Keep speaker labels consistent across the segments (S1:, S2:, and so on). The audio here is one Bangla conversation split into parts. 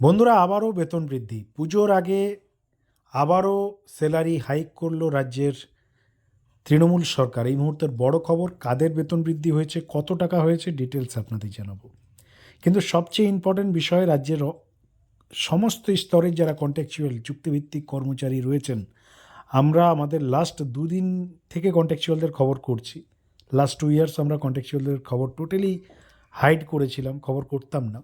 S1: বন্ধুরা, আবারও বেতন বৃদ্ধি। পুজোর আগে আবারও স্যালারি হাইক করল রাজ্যের তৃণমূল সরকার। এই মুহূর্তের বড় খবর, কাদের বেতন বৃদ্ধি হয়েছে, কত টাকা হয়েছে ডিটেলস আপনাদের জানাব। কিন্তু সবচেয়ে ইম্পর্টেন্ট বিষয়, রাজ্যের সমস্ত স্তরের যারা কন্ট্যাকচুয়াল চুক্তিভিত্তিক কর্মচারী রয়েছেন, আমরা আমাদের লাস্ট দুদিন থেকে কন্ট্যাকচুয়ালদের খবর করছি। লাস্ট টু ইয়ার্স আমরা কন্ট্যাকচুয়ালদের খবর টোটালি হাইড করেছিলাম, খবর করতাম না।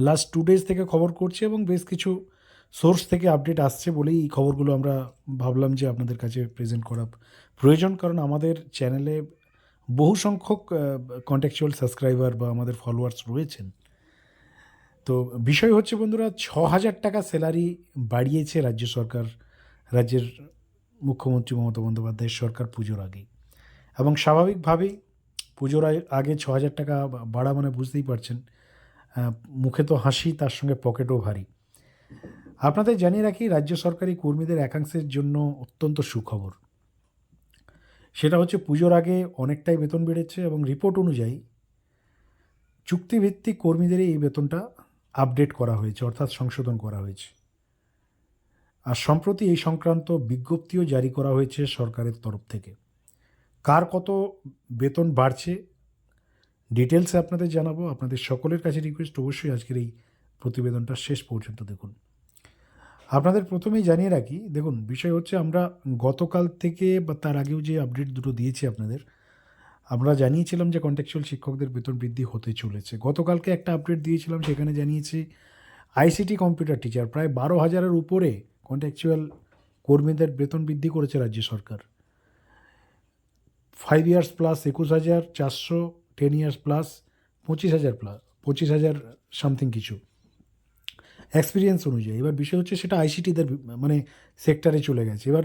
S1: লাস্ট টু ডেজ থেকে খবর করছি এবং বেশ কিছু সোর্স থেকে আপডেট আসছে বলেই এই খবরগুলো আমরা ভাবলাম যে আপনাদের কাছে প্রেজেন্ট করা প্রয়োজন। কারণ আমাদের চ্যানেলে বহু সংখ্যক কন্ট্যাকচুয়াল সাবস্ক্রাইবার বা আমাদের ফলোয়ার্স রয়েছেন। তো বিষয় হচ্ছে বন্ধুরা ছ হাজার টাকা স্যালারি বাড়িয়েছে রাজ্য সরকার, রাজ্যের মুখ্যমন্ত্রী মমতা বন্দ্যোপাধ্যায়ের সরকার পুজোর আগেই। এবং স্বাভাবিকভাবেই পুজোর আগে- ছ হাজার টাকা বাড়া মানে বুঝতেই পারছেন মুখে তো হাসি, তার সঙ্গে পকেটও ভারী। আপনাদের জানিয়ে রাখি, রাজ্য সরকারি কর্মীদের একাংশের জন্য অত্যন্ত সুখবর। সেটা হচ্ছে পুজোর আগে অনেকটাই বেতন বেড়েছে এবং রিপোর্ট অনুযায়ী চুক্তিভিত্তিক কর্মীদের এই বেতনটা আপডেট করা হয়েছে, অর্থাৎ সংশোধন করা হয়েছে। আর সম্প্রতি এই সংক্রান্ত বিজ্ঞপ্তিও জারি করা হয়েছে সরকারের তরফ থেকে। কার কত বেতন বাড়ছে ডিটেলসে আপনাদের জানাব। আপনাদের সকলের কাছে রিকোয়েস্ট অবশ্যই আজকের এই প্রতিবেদনটা শেষ পর্যন্ত দেখুন। আপনাদের প্রথমেই জানিয়ে রাখি, দেখুন, বিষয় হচ্ছে আমরা গতকাল থেকে বা তার আগেও যে আপডেট দুটো দিয়েছি আপনাদের, আমরা জানিয়েছিলাম যে কন্ট্যাকচুয়াল শিক্ষকদের বেতন বৃদ্ধি হতে চলেছে। গতকালকে একটা আপডেট দিয়েছিলাম, সেখানে জানিয়েছি আইসিটি কম্পিউটার টিচার প্রায় বারো হাজারের উপরে কন্ট্যাকচুয়াল কর্মীদের বেতন বৃদ্ধি করেছে রাজ্য সরকার। ফাইভ ইয়ার্স প্লাস একুশ হাজার চারশো টেন ইয়ার্স প্লাস পঁচিশ হাজার প্লাস পঁচিশ হাজার সামথিং কিছু। এক্সপিরিয়েন্স অনুযায়ী। এবার বিষয় হচ্ছে সেটা আইসিটিদের মানে সেক্টরে চলে গেছে। এবার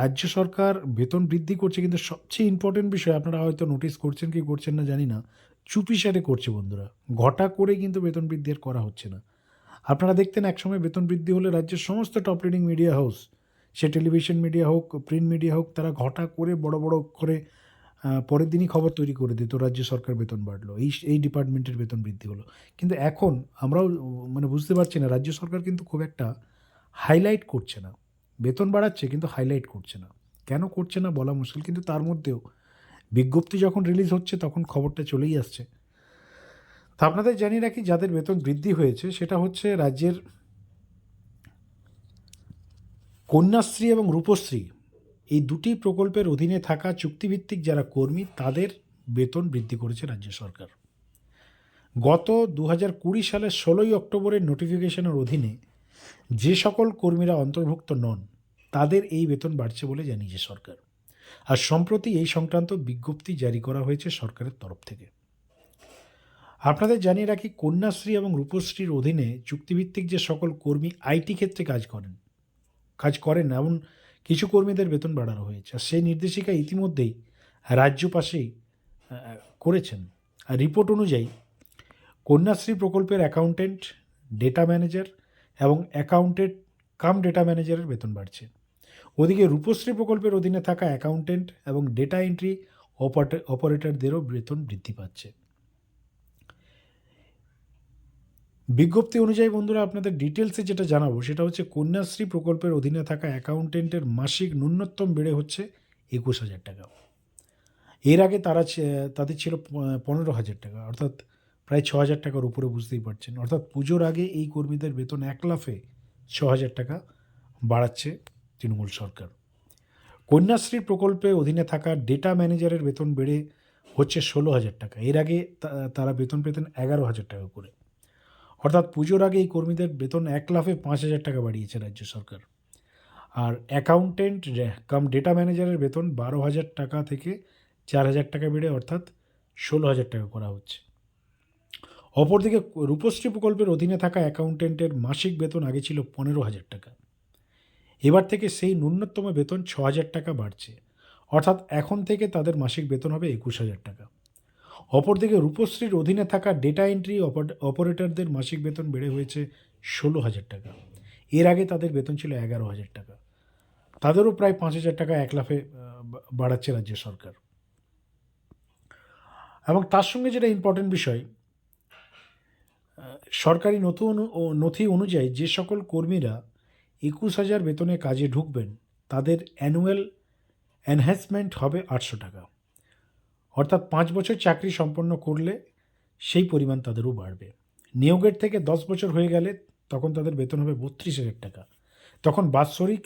S1: রাজ্য সরকার বেতন বৃদ্ধি করছে কিন্তু সবচেয়ে ইম্পর্টেন্ট বিষয়, আপনারা হয়তো নোটিস করছেন কি করছেন না জানি না, চুপিসারে করছে বন্ধুরা। ঘটা করে কিন্তু বেতন বৃদ্ধি আর করা হচ্ছে না। আপনারা দেখতেন একসময় বেতন বৃদ্ধি হলে রাজ্যের সমস্ত টপ লিডিং মিডিয়া হাউস সে টেলিভিশন মিডিয়া হোক প্রিন্ট মিডিয়া হোক, তারা ঘটা করে বড় বড় করে পরের দিনই খবর তৈরি করে দিত রাজ্য সরকার বেতন বাড়লো, এই এই ডিপার্টমেন্টের বেতন বৃদ্ধি হলো। কিন্তু এখন আমরাও মানে বুঝতে পারছি না, রাজ্য সরকার কিন্তু খুব একটা হাইলাইট করছে না। বেতন বাড়াচ্ছে কিন্তু হাইলাইট করছে না। কেন করছে না বলা মুশকিল, কিন্তু তার মধ্যেও বিজ্ঞপ্তি যখন রিলিজ হচ্ছে তখন খবরটা চলেই আসছে। তা আপনাদের জানিয়ে রাখি, যাদের বেতন বৃদ্ধি হয়েছে, সেটা হচ্ছে রাজ্যের কন্যাশ্রী এবং রূপশ্রী। এই দুটি প্রকল্পের অধীনে থাকা চুক্তিভিত্তিক যারা কর্মী, তাদের বেতন বৃদ্ধি করেছে রাজ্য সরকার। গত দু হাজার কুড়ি সালের ষোলোই অক্টোবরের নোটিফিকেশনের অধীনে যে সকল কর্মীরা অন্তর্ভুক্ত নন, তাদের এই বেতন বাড়ছে বলে জানিয়েছে সরকার। আর সম্প্রতি এই সংক্রান্ত বিজ্ঞপ্তি জারি করা হয়েছে সরকারের তরফ থেকে। আপনাদের জানিয়ে রাখি, কন্যাশ্রী এবং রূপশ্রীর অধীনে চুক্তিভিত্তিক যে সকল কর্মী আইটি ক্ষেত্রে কাজ করেন কাজ করেন এমন কিছু কর্মীদের বেতন বাড়ানো হয়েছে। আর সেই নির্দেশিকা ইতিমধ্যেই রাজ্য পাশেই করেছেন। আর রিপোর্ট অনুযায়ী কন্যাশ্রী প্রকল্পের অ্যাকাউন্টেন্ট, ডেটা ম্যানেজার এবং অ্যাকাউন্টেন্ট কাম ডেটা ম্যানেজারের বেতন বাড়ছে। ওদিকে রূপশ্রী প্রকল্পের অধীনে থাকা অ্যাকাউন্টেন্ট এবং ডেটা এন্ট্রি অপারেটরদেরও বেতন বৃদ্ধি পাচ্ছে। বিজ্ঞপ্তি অনুযায়ী বন্ধুরা আপনাদের ডিটেলসে যেটা জানাব, সেটা হচ্ছে কন্যাশ্রী প্রকল্পের অধীনে থাকা অ্যাকাউন্টেন্টের মাসিক ন্যূনতম বেড়ে হচ্ছে একুশ হাজার টাকা। এর আগে তারা তাদের ছিল পনেরো হাজার টাকা, অর্থাৎ প্রায় ছ হাজার টাকার উপরে বুঝতেই পারছেন। অর্থাৎ পুজোর আগে এই কর্মীদের বেতন এক লাফে ছ হাজার টাকা বাড়াচ্ছে তৃণমূল সরকার। কন্যাশ্রী প্রকল্পে অধীনে থাকা ডেটা ম্যানেজারের বেতন বেড়ে হচ্ছে ষোলো হাজার টাকা। এর আগে তারা বেতন পেতেন এগারো হাজার টাকা করে। অর্থাৎ পুজোর আগে এই কর্মীদের বেতন এক লাফে পাঁচ হাজার টাকা বাড়িয়েছে রাজ্য সরকার। আর অ্যাকাউন্টেন্ট কাম ডেটা ম্যানেজারের বেতন বারো হাজার টাকা থেকে চার হাজার টাকা বেড়ে অর্থাৎ ষোলো হাজার টাকা করা হচ্ছে। অপরদিকে রূপশ্রী প্রকল্পের অধীনে থাকা অ্যাকাউন্টেন্টের মাসিক বেতন আগে ছিল পনেরো হাজার টাকা। এবার থেকে সেই ন্যূনতম বেতন ছ হাজার টাকা বাড়ছে। অর্থাৎ এখন থেকে তাদের মাসিক বেতন হবে একুশ হাজার টাকা। অপরদিকে রূপশ্রীর অধীনে থাকা ডেটা এন্ট্রি অপারেটরদের মাসিক বেতন বেড়ে হয়েছে ষোলো হাজার টাকা। এর আগে তাদের বেতন ছিল এগারো হাজার টাকা। তাদেরও প্রায় পাঁচ হাজার টাকা এক লাফে বাড়াচ্ছে রাজ্য সরকার। এবং তার সঙ্গে যেটা ইম্পর্টেন্ট বিষয় সরকারি ও নথি অনুযায়ী যে সকল কর্মীরা একুশ হাজার বেতনে কাজে ঢুকবেন, তাদের অ্যানুয়াল এনহ্যান্সমেন্ট হবে আটশো টাকা। অর্থাৎ পাঁচ বছর চাকরি সম্পন্ন করলে সেই পরিমাণ তাদেরও বাড়বে। নিয়োগের থেকে দশ বছর হয়ে গেলে তখন তাদের বেতন হবে বত্রিশ হাজার টাকা। তখন বাৎসরিক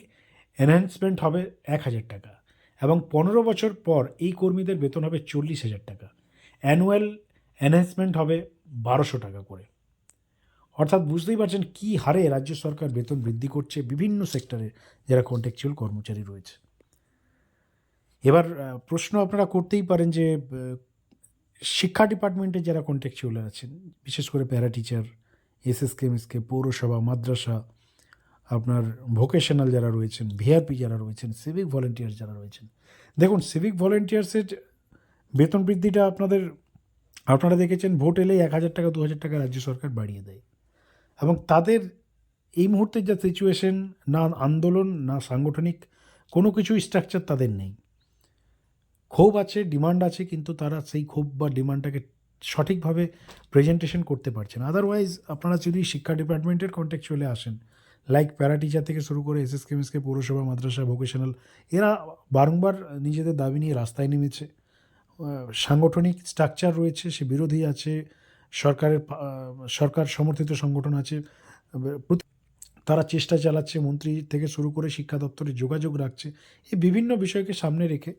S1: এনহ্যান্সমেন্ট হবে এক হাজার টাকা এবং পনেরো বছর পর এই কর্মীদের বেতন হবে চল্লিশ হাজার টাকা। অ্যানুয়াল এনহ্যান্সমেন্ট হবে বারোশো টাকা করে। অর্থাৎ বুঝতেই পারছেন কী হারে রাজ্য সরকার বেতন বৃদ্ধি করছে বিভিন্ন সেক্টরে যারা কন্ট্রাকচুয়াল কর্মচারী রয়েছে। এবার প্রশ্ন আপনারা করতেই পারেন যে শিক্ষা ডিপার্টমেন্টে যারা কন্ট্রাকচুয়াল আছেন, বিশেষ করে para teacher S S SSK MSK পৌরসভা, মাদ্রাসা, আপনার ভোকেশনাল যারা রয়েছেন ভিআরপি যারা রয়েছেন সিভিক ভলেন্টিয়ার যারা রয়েছেন, দেখুন সিভিক ভলেন্টিয়ার্সের বেতন বৃদ্ধিটা আপনাদের, আপনারা দেখেছেন ভোট এলেই এক হাজার টাকা, দু হাজার টাকা রাজ্য সরকার বাড়িয়ে দেয় এবং তাদের এই মুহূর্তে যা সিচুয়েশন না আন্দোলন, না সাংগঠনিক, কোনো কিছুই স্ট্রাকচার তাদের নেই। ক্ষোভ আছে ডিমান্ড আছে, কিন্তু তারা সেই ক্ষোভ বা ডিমান্ডটাকে সঠিকভাবে প্রেজেন্টেশন করতে পারছে না। আদারওয়াইজ আপনারা যদি শিক্ষা ডিপার্টমেন্টের কন্ট্যাক্ট চলে আসেন লাইক প্যারা টিচার থেকে শুরু করে এস এস কেমিসকে পৌরসভা, মাদ্রাসা ভোকেশনাল এরা বারংবার নিজেদের দাবি নিয়ে রাস্তায় নেমেছে। সাংগঠনিক স্ট্রাকচার রয়েছে, সে বিরোধী আছে, সরকারের সরকার সমর্থিত সংগঠন আছে তারা চেষ্টা চালাচ্ছে, মন্ত্রী থেকে শুরু করে শিক্ষা দপ্তরে যোগাযোগ রাখছে, এই বিভিন্ন বিষয়কে সামনে রেখে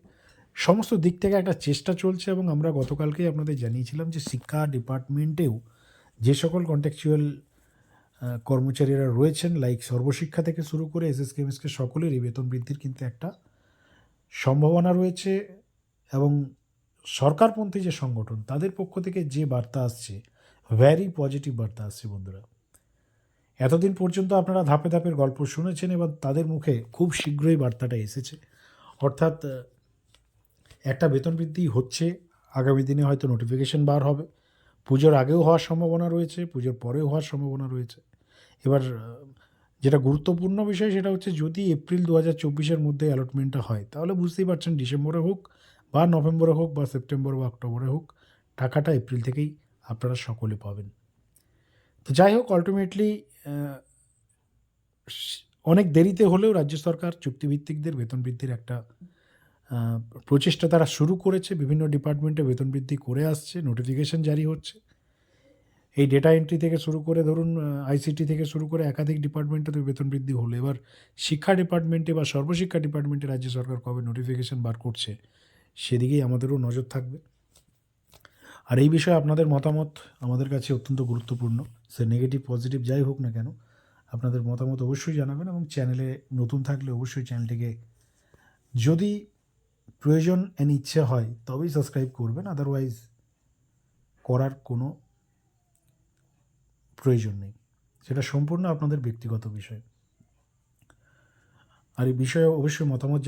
S1: সমস্ত দিক থেকে একটা চেষ্টা চলছে এবং আমরা গতকালকেই আপনাদের জানিয়েছিলাম যে শিক্ষা ডিপার্টমেন্টেও যে সকল কন্ট্যাকচুয়াল কর্মচারীরা রয়েছেন লাইক সর্বশিক্ষা থেকে শুরু করে এস এস সকলেরই বেতন বৃদ্ধির কিন্তু একটা সম্ভাবনা রয়েছে এবং সরকারপন্থী যে সংগঠন, তাদের পক্ষ থেকে যে বার্তা আসছে ভ্যারি পজিটিভ বার্তা আসছে বন্ধুরা। এতদিন পর্যন্ত আপনারা ধাপে ধাপের গল্প শুনেছেন এবং তাদের মুখে খুব শীঘ্রই বার্তাটা এসেছে। অর্থাৎ একটা বেতন বৃদ্ধি হচ্ছে, আগামী দিনে হয়তো নোটিফিকেশন বার হবে। পুজোর আগেও হওয়ার সম্ভাবনা রয়েছে, পুজোর পরেও হওয়ার সম্ভাবনা রয়েছে। এবার, যেটা গুরুত্বপূর্ণ বিষয় সেটা হচ্ছে যদি এপ্রিল দু হাজার চব্বিশের মধ্যে অ্যালটমেন্টটা হয়, তাহলে বুঝতেই পারছেন ডিসেম্বরে হোক বা নভেম্বরে হোক বা সেপ্টেম্বর বা অক্টোবরে হোক, টাকাটা এপ্রিল থেকেই আপনারা সকলে পাবেন। তো যাই হোক আলটিমেটলি অনেক দেরিতে হলেও রাজ্য সরকার চুক্তিভিত্তিকদের বেতন বৃদ্ধির একটা প্রচেষ্টা তারা শুরু করেছে, বিভিন্ন ডিপার্টমেন্টে বেতন বৃদ্ধি করে আসছে নোটিফিকেশন জারি হচ্ছে। এই ডেটা এন্ট্রি থেকে শুরু করে ধরুন আইসিটি থেকে শুরু করে একাধিক ডিপার্টমেন্টে তো বেতন বৃদ্ধি হলো। এবার শিক্ষা ডিপার্টমেন্টে বা সর্বশিক্ষা ডিপার্টমেন্টে রাজ্য সরকার কবে নোটিফিকেশন বার করছে, সেদিকেই আমাদেরও নজর থাকবে। আর এই বিষয়ে আপনাদের মতামত আমাদের কাছে অত্যন্ত গুরুত্বপূর্ণ। সে নেগেটিভ পজিটিভ যাই হোক না কেন, আপনাদের মতামত অবশ্যই জানাবেন এবং চ্যানেলে নতুন থাকলে অবশ্যই চ্যানেলটিকে যদি প্রয়োজন এন ইচ্ছে হয়, তবেই সাবস্ক্রাইব করবেন আদারওয়াইজ করার কোনো প্রয়োজন নেই। সেটা সম্পূর্ণ আপনাদের ব্যক্তিগত বিষয়। আর এই বিষয়ে অবশ্যই মতামত